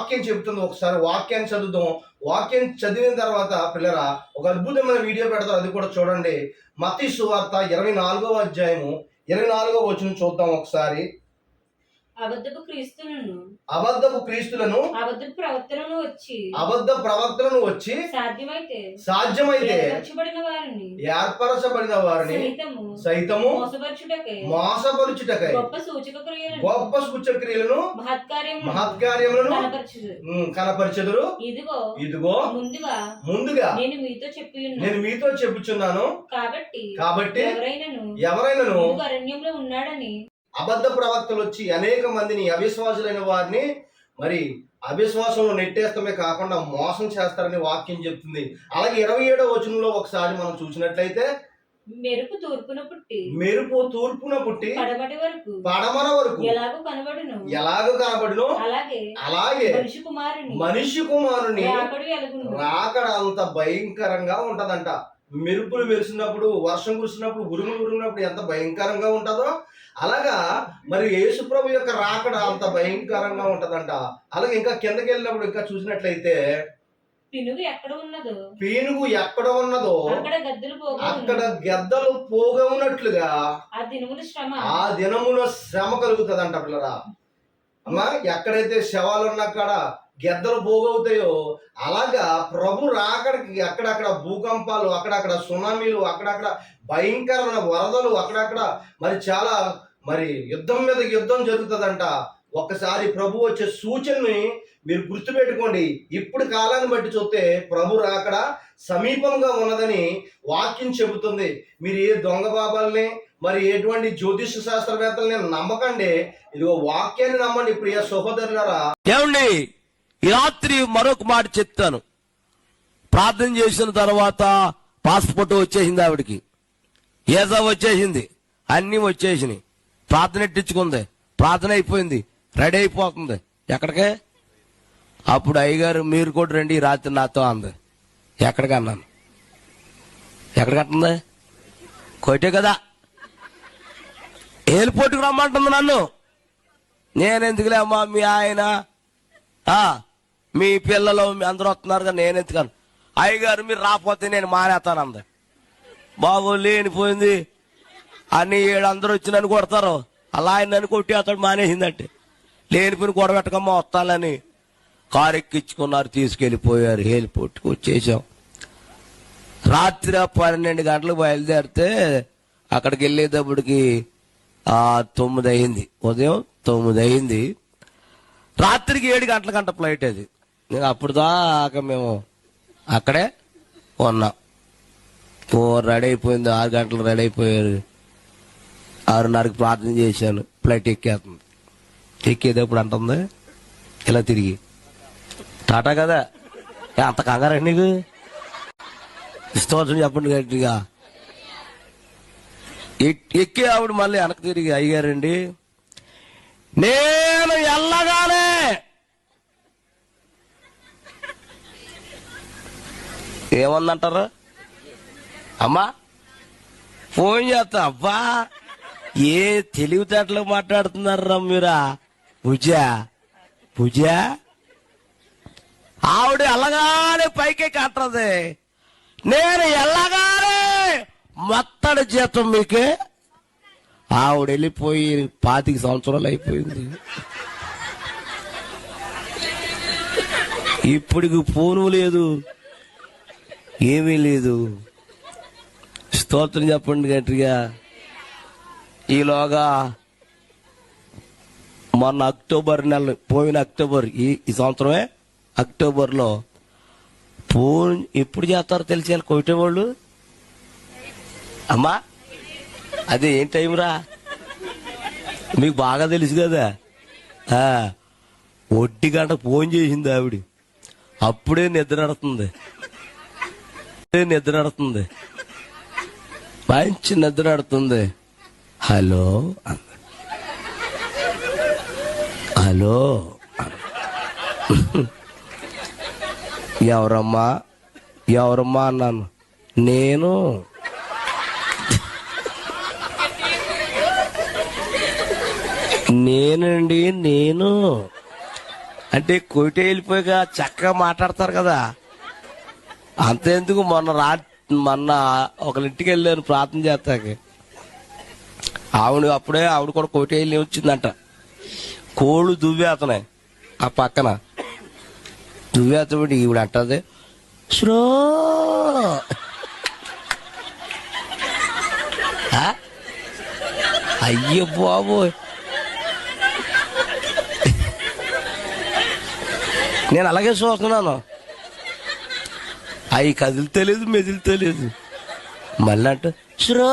వాక్యం చెబుతుంది ఒకసారి వాక్యాన్ని చదువుదాం. వాక్యం చదివిన తర్వాత పిల్లరా ఒక అద్భుతమైన వీడియో పెడతారు అది కూడా చూడండి. మతి సువార్త ఇరవై నాలుగవ అధ్యాయము ఇరవై నాలుగవ వచ్చిన చూద్దాం ఒకసారి. అబద్ధపు క్రీస్తులను అబద్ధపు క్రీస్తులను అబద్ధపు ప్రవర్తనను వచ్చి అబద్ధ ప్రవక్తలను వచ్చి సాధ్యమైతే సాధ్యమైతే ఏర్పరచబడిన వారిని ఏర్పరచబడిన వారిని సైతము సైతము మోసపరచుటకై మోసపరుచుటకై గొప్ప సూచక క్రియలను గొప్ప సూచక్రియలను మహత్కార్యము మహత్కార్యములను కనపరిచెదరు. ఇదిగో ఇదిగో ముందుగా ముందుగా నేను మీతో చెప్పి నేను మీతో చెప్పుచున్నాను. కాబట్టి కాబట్టి ఎవరైనాను ఎవరైనాను అరణ్యంలో ఉన్నాడని అబద్ధ ప్రవక్తలు వచ్చి అనేక మందిని అవిశ్వాసులైన వారిని మరి అవిశ్వాసంలో నెట్టేస్తమే కాకుండా మోసం చేస్తారని వాక్యం చెప్తుంది. అలాగే ఇరవై ఏడవ వచనంలో ఒకసారి మనం చూసినట్లయితే మెరుపు తూర్పున పుట్టి మెరుపు తూర్పున పుట్టి పడమటి వరకు పడమర వరకు ఎలాగో కనబడును. ఎలాగ కనబడును? అలాగే అలాగే మనిషి కుమారుని మనిషి కుమారుని రాకడు అంత భయంకరంగా ఉంటదంట. మెరుపులు మెరిసినప్పుడు వర్షం కురిసినప్పుడు ఉరుములు ఉరిగినప్పుడు ఎంత భయంకరంగా ఉంటుందో అలాగా మరి యేసుప్రభు యొక్క రాకడ అంత భయంకరంగా ఉంటదంట. అలాగే ఇంకా కిందకి వెళ్ళినప్పుడు ఇంకా చూసినట్లయితే పినుగు ఎక్కడ ఉన్నదో? పీనుగు ఎక్కడ ఉన్నదో అక్కడ గద్దెలు అక్కడ గెద్దలు పోగవునట్లుగా ఆ దినముల శ్రమ. ఆ దినమున శ్రమ కలుగుతుందంట పిల్లరా. అమ్మా ఎక్కడైతే శవాలు ఉన్న కాడ గెద్దలు పోగవుతాయో అలాగా ప్రభు రాకడికి అక్కడక్కడ భూకంపాలు అక్కడక్కడ సునామీలు అక్కడక్కడ భయంకరమైన వరదలు అక్కడక్కడ మరి చాలా మరి యుద్ధం మీద యుద్ధం జరుగుతుందంట. ఒక్కసారి ప్రభు వచ్చే సూచనని మీరు గుర్తుపెట్టుకోండి. ఇప్పుడు కాలాన్ని బట్టి చూస్తే ప్రభు రాకడ సమీపంగా ఉన్నదని వాక్యం చెబుతుంది. మీరు ఏ దొంగ బాబాల్ని మరి ఎటువంటి జ్యోతిష శాస్త్రవేత్తల్ని నమ్మకండి. ఇదిగో వాక్యాన్ని నమ్మండి. ప్రియ సహోదరులరా. ఏమండి? ఈ రాత్రి మరొక మాట చెప్తాను. ప్రార్థన చేసిన తర్వాత పాస్పోర్ట్ వచ్చేసింది ఆవిడకి. ఏజా వచ్చేసింది. అన్ని వచ్చేసినాయి. ప్రార్థన ఎట్టించుకుంది? ప్రార్థన అయిపోయింది. రెడీ అయిపోతుంది. ఎక్కడికే? అప్పుడు అయ్యగారు మీరు కూడా రండి ఈ రాత్రి నాతో అంది. ఎక్కడికి అన్నాను. ఎక్కడికంటుంది కొట్టే కదా. ఎయిర్పోర్ట్కి రమ్మంటుంది నన్ను. నేను ఎందుకులే అమ్మా మీ ఆయన. మీ పిల్లలు మీ అందరూ వస్తున్నారు నేను ఎందుకను? అయ్యగారు మీరు రాకపోతే నేను మానేస్తాను అంది. బాబు లేనిపోయింది. అన్ని ఏడు అందరూ వచ్చి నన్ను కొడతారు. అలా ఆయన నన్ను కొట్టి అతడు మానేసిందంటే. లేనిపోయిన గొడవెట్టకమ్మా వస్తానని. కారు ఎక్కించుకున్నారు తీసుకెళ్ళిపోయారు ఎయిర్పోర్ట్కి వచ్చేసాం. రాత్రి పన్నెండు గంటలకు బయలుదేరితే అక్కడికి వెళ్ళేటప్పటికి తొమ్మిది అయింది. ఉదయం తొమ్మిది అయింది. రాత్రికి ఏడు గంటల గంట ఫ్లైట్ అది. ఇంకా అప్పుడు దాకా మేము అక్కడే ఉన్నాం. ఓ రెడీ అయిపోయింది ఆరు గంటలు రెడీ అయిపోయారు. ఆరున్నరకి ప్రార్థన చేశాను ఫ్లైట్ ఎక్కేస్తుంది. ఎక్కేటప్పుడు అంటుంది ఇలా తిరిగి. టాటా కదా? అంత కంగారా నీకు? స్తోత్రం చెప్పండి గట్టిగా. ఎక్- ఎక్కి ఆవిడ మళ్ళీ వెనక్కి తిరిగి అయ్యారండి నేను ఎల్లగా ఏమందంటారు? అమ్మా ఫోన్ చేస్తా. అబ్బా ఏ తెలివితేటలు మాట్లాడుతున్నారా మీరా? పూజ పూజ. ఆవిడ ఎల్లగానే పైకి కట్టది నేను ఎల్లగానే మొత్తడి జీతం మీకే. ఆవిడ వెళ్ళిపోయి పాతిక సంవత్సరాలు అయిపోయింది. ఇప్పటికి ఫోను లేదు. ఏమీ లేదు. స్తోత్రం చెప్పండి గట్టిగా. ఈలోగా మొన్న అక్టోబర్ నెల పోయిన అక్టోబర్ ఈ ఈ సంవత్సరమే అక్టోబర్లో ఫోన్ ఎప్పుడు చేస్తారో తెలిసి కొట్టే వాళ్ళు? అమ్మా అది ఏం టైం రా? మీకు బాగా తెలుసు కదా. ఆ, ఒట్టి గంట ఫోన్ చేసింది ఆవిడ. అప్పుడే నిద్ర నడుతుంది నిద్ర నడుతుంది. మంచి నిద్ర నడుతుంది. హలో హలో ఎవరమ్మా? ఎవరమ్మా అన్నాను. నేను. నేనండి నేను. అంటే కోటి వెళ్ళిపోయాక చక్కగా మాట్లాడతారు కదా. అంతేందుకు మొన్న రా మొన్న ఒకరింటికి వెళ్ళాను ప్రార్థన చేస్తాకి. ఆవిడ అప్పుడే ఆవిడ కూడా కోటి వెళ్ళి వచ్చిందంట. కోళ్ళు దువ్వేతనాయి ఆ పక్కన. దువ్వేతబడి ఈవిడ అంటది శ్రో! అయ్యో బాబోయ్. నేను అలాగే చూస్తున్నాను. అవి కదులుతలేదు మెదులుతలేదు. మళ్ళీ అంట శ్రో!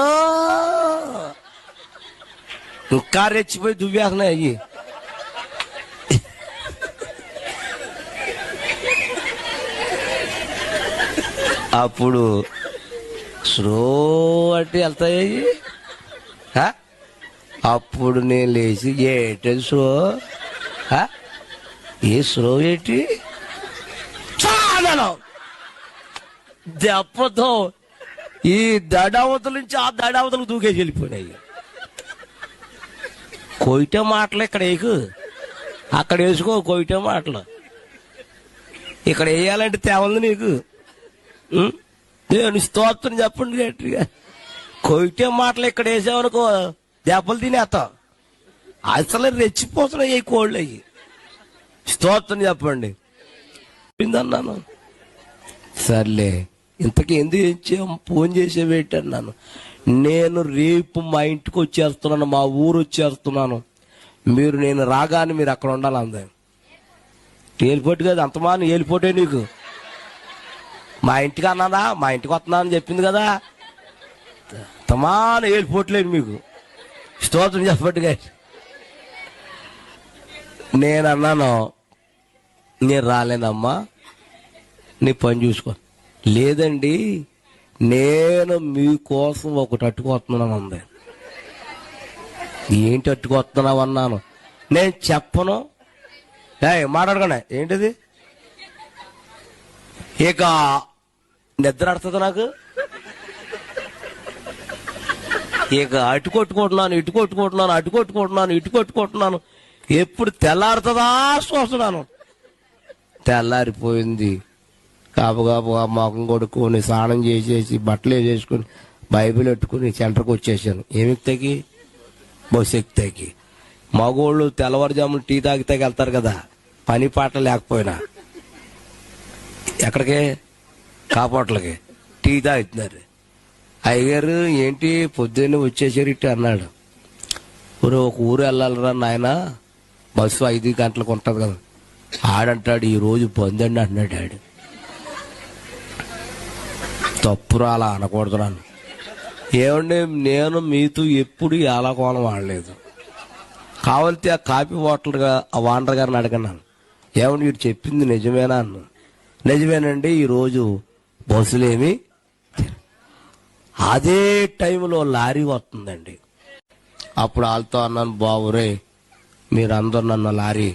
ఇంకా రెచ్చిపోయి దువ్వేస్తున్నాయి అయ్యి. అప్పుడు స్లో అంటే వెళ్తాయి అప్పుడు నేను లేచి ఏటి స్లో ఏ స్లో ఏంటి? చాలా దెబ్బతో ఈ దడావతల నుంచి ఆ దడావతలకు దూకేసి వెళ్ళిపోయినాయి. కొయిట మాటలు ఇక్కడ వేయకు. అక్కడ వేసుకో కొయిటే మాటలు. ఇక్కడ వేయాలంటే తేవంది నీకు. నేను స్తోత్రం చెప్పండి గట్టిగా. కొయిటే మాటలు ఇక్కడ వేసావనుకో దెబ్బలు తినేస్తావు అసలు రెచ్చిపోతున్నాయి ఈ కోళ్ళు అయ్యి. స్తోత్రం చెప్పండి. అన్నాను సర్లే. ఇంతకీ ఎందుకు ఇచ్చాం ఫోన్ చేసేవేంటి అన్నాను నేను రేపు మా ఇంటికి వచ్చేస్తున్నాను మా ఊరు వచ్చేస్తున్నాను. మీరు నేను రాగానే మీరు అక్కడ ఉండాలి అందే. ఏలిపోటు కదా అంతమాను ఏలిపోటే నీకు. మా ఇంటికి అన్నదా మా ఇంటికి వస్తున్నా అని చెప్పింది కదా. తమాన ఏలిపోట్లేదు మీకు. స్తోత్రం చెప్పట్టుగా నేను అన్నాను నేను రాలేనమ్మా. నీ పని చూసుకో. లేదండి నేను మీకోసం ఒకటి అట్టుకొస్తున్నాను అంది ఏంటి అట్టుకొస్తున్నావు అన్నాను నేను చెప్పను. ఏ మాట్లాడకండి. ఏంటిది? ఇక నిద్ర అడుతుంది నాకు. ఇక అటు కొట్టుకుంటున్నాను ఇటు కొట్టుకుంటున్నాను అటు కొట్టుకుంటున్నాను ఇటు కొట్టుకుంటున్నాను. ఎప్పుడు తెల్లారుతుందా చూస్తున్నాను. తెల్లారిపోయింది. కాపుగాపుగా మొఖం కొడుకొని స్నానం చేసేసి బట్టలు వేసేసుకొని బైబిల్ పెట్టుకుని సెంటర్కి వచ్చేసాను. ఏమి ఎక్కుతాకి బస్సు ఎక్కుతాకి మగోళ్ళు తెల్లవారుజామున టీ తాగితే వెళ్తారు కదా పని పాట లేకపోయినా. ఎక్కడికి? కాపాటలకి. టీ తాగుతున్నారు. అయ్యగారు ఏంటి పొద్దున్నే వచ్చేసారు ఇటు అన్నాడు. ఊరు ఒక ఊరు వెళ్ళాలరా నాయన. బస్సు ఐదు గంటలకు ఉంటుంది కదా. ఆడంటాడు ఈ రోజు అన్నాడు అంటున్నాడు ఆడు. తప్పురా అలా అనకూడదు నన్ను. ఏమండి నేను మీతో ఎప్పుడు ఎలా కోణం వాడలేదు కావాలితే ఆ కాపీ బాటిల్గా ఆ వాండర్ గారిని అడగన్నాను ఏమండి వీడు చెప్పింది నిజమేనా అన్న. నిజమేనండి ఈరోజు బస్సులేమి అదే టైంలో లారీ వస్తుందండి. అప్పుడు వాళ్ళతో అన్నాను బాబురే మీరందరూ నన్ను లారీ